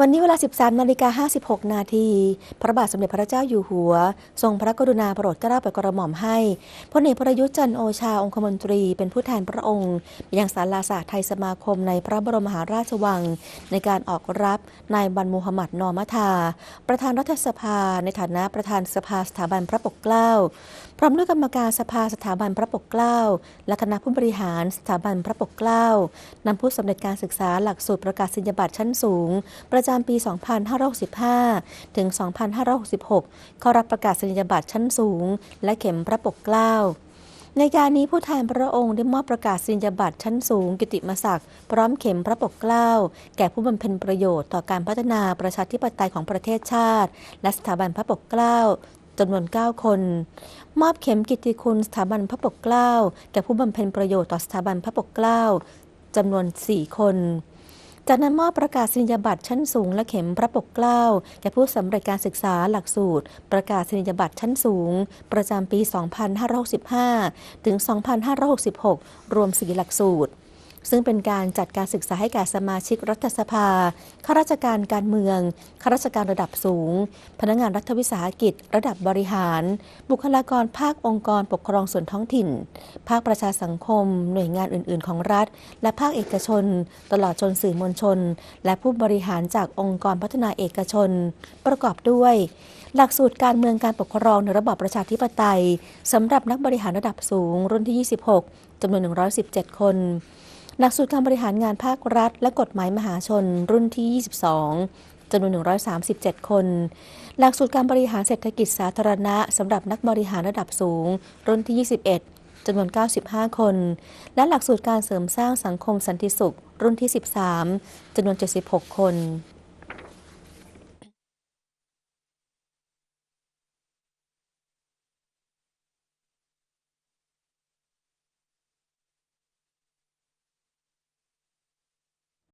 วันนี้เวลา 13นาฬิกา56 นาที พระบาทสมเด็จพระเจ้าอยู่หัว ทรงพระกรุณาโปรดเกล้าโปรดกระหม่อมให้พลเอกประยุทธ์จันโอชาองคมนตรีเป็นผู้แทนพระองค์ไปยังศาลาศาสตร์ไทยสมาคมในพระบรมมหาราชวัง ในการออกรับนายบันมูฮัมหมัดนอมัทา ประธานรัฐสภา ในฐานะประธานสภาสถาบันพระปกเกล้า พร้อมด้วยกรรมการสภาสถาบันพระปกเกล้า และคณะผู้บริหารสถาบันพระปกเกล้านำผู้สำเร็จการศึกษาหลักสูตรประกาศนียบัตรชั้นสูงประจำปี 2565 ถึง 2566 เข้ารับประกาศนียบัตรชั้นสูง และเข็มพระปกเกล้าในการนี้ผู้แทนพระองค์ได้มอบประกาศนียบัตรชั้นสูง กิติมศักดิ์พร้อมเข็มพระปกเกล้า แก่ผู้บำเพ็ญประโยชน์ต่อการพัฒนาประชาธิปไตยของประเทศชาติ และสถาบันพระปกเกล้าจำนวน 9 คน มอบเข็มกิติคุณสถาบันพระปกเกล้า แก่ผู้บำเพ็ญประโยชน์ต่อสถาบันพระปกเกล้าจำนวน 4 คน จากนั้นมอบประกาศนียบัตรชั้นสูงและเข็มพระปกเกล้าแก่ผู้สำเร็จการศึกษาหลักสูตร ประกาศนียบัตรชั้นสูง ประจำปี 2565 ถึง 2566 รวม 4 หลักสูตร ซึ่งเป็นการจัดการศึกษาให้แก่สมาชิกรัฐสภา ข้าราชการการเมือง ข้าราชการระดับสูง พนักงานรัฐวิสาหกิจ ระดับบริหาร บุคลากรภาคองค์กรปกครองส่วนท้องถิ่น ภาคประชาสังคม หน่วยงานอื่น ๆ ของรัฐ และภาคเอกชน ตลอดจนสื่อมวลชน และผู้บริหารจากองค์กรพัฒนาเอกชน ประกอบด้วย หลักสูตรการเมืองการปกครองในระบอบประชาธิปไตยสำหรับนักบริหารระดับสูงรุ่นที่ 26จำนวน 117 คน หลักสูตรการบริหารงานภาครัฐ และกฎหมายมหาชนรุ่นที่ 22จำนวน 137 คน หลักสูตรการบริหารเศรษฐกิจสาธารณะสำหรับนักบริหารระดับสูง รุ่นที่ 21จำนวน 95 คน และหลักสูตรการเสริมสร้างสังคมสันติสุข รุ่นที่ 13จำนวน 76 คน